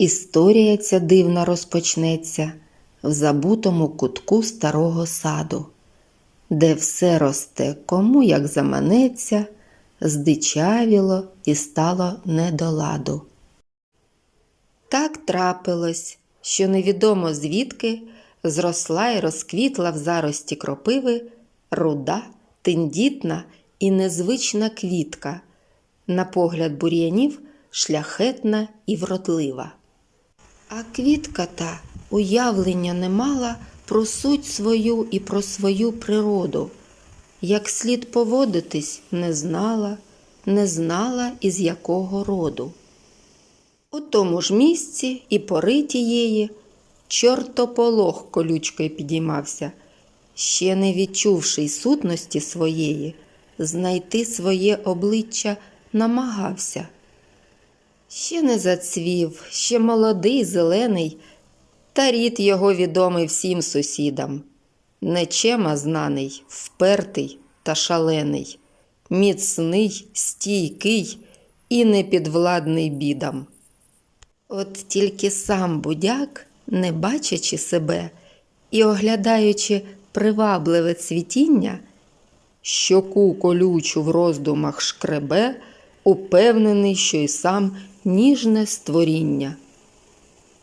Історія ця дивна розпочнеться в забутому кутку старого саду, де все росте кому як заманеться, здичавіло і стало не до ладу. Так трапилось, що невідомо звідки зросла і розквітла в зарості кропиви руда, тендітна і незвична квітка, на погляд бур'янів шляхетна і вродлива. А квітка та уявлення не мала про суть свою і про свою природу. Як слід поводитись, не знала, не знала із якого роду. У тому ж місці і пори тієї чортополох колючкою підіймався, ще не відчувши й сутності своєї, знайти своє обличчя намагався. Ще не зацвів, ще молодий, зелений, та рід його відомий всім сусідам. Нечема знаний, впертий та шалений, міцний, стійкий і непідвладний бідам. От тільки сам будяк, не бачачи себе і оглядаючи привабливе цвітіння, щоку колючу в роздумах шкребе, упевнений, що й сам ніжне створіння.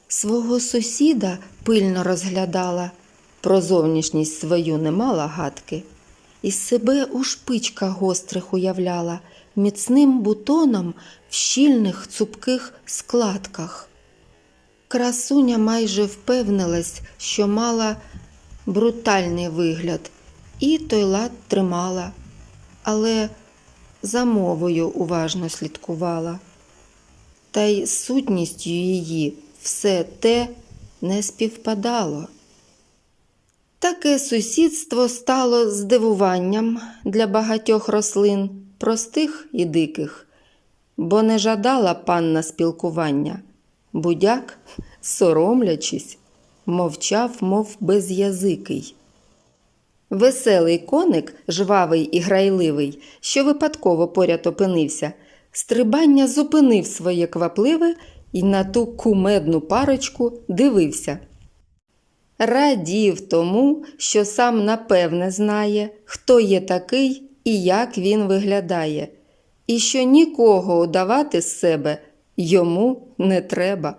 Свого сусіда пильно розглядала, про зовнішність свою не мала гадки, і себе у шпичках гострих уявляла, міцним бутоном в щільних цупких складках. Красуня майже впевнилась, що мала брутальний вигляд, і той лад тримала, але за мовою уважно слідкувала. Та й сутністю її все те не співпадало. Таке сусідство стало здивуванням для багатьох рослин, простих і диких, бо не жадала панна спілкування. Будяк, соромлячись, мовчав, мов безязикий. Веселий коник, жвавий і грайливий, що випадково поряд опинився, стрибання зупинив своє квапливе і на ту кумедну парочку дивився. Радів тому, що сам напевне знає, хто є такий і як він виглядає, і що нікого удавати з себе йому не треба.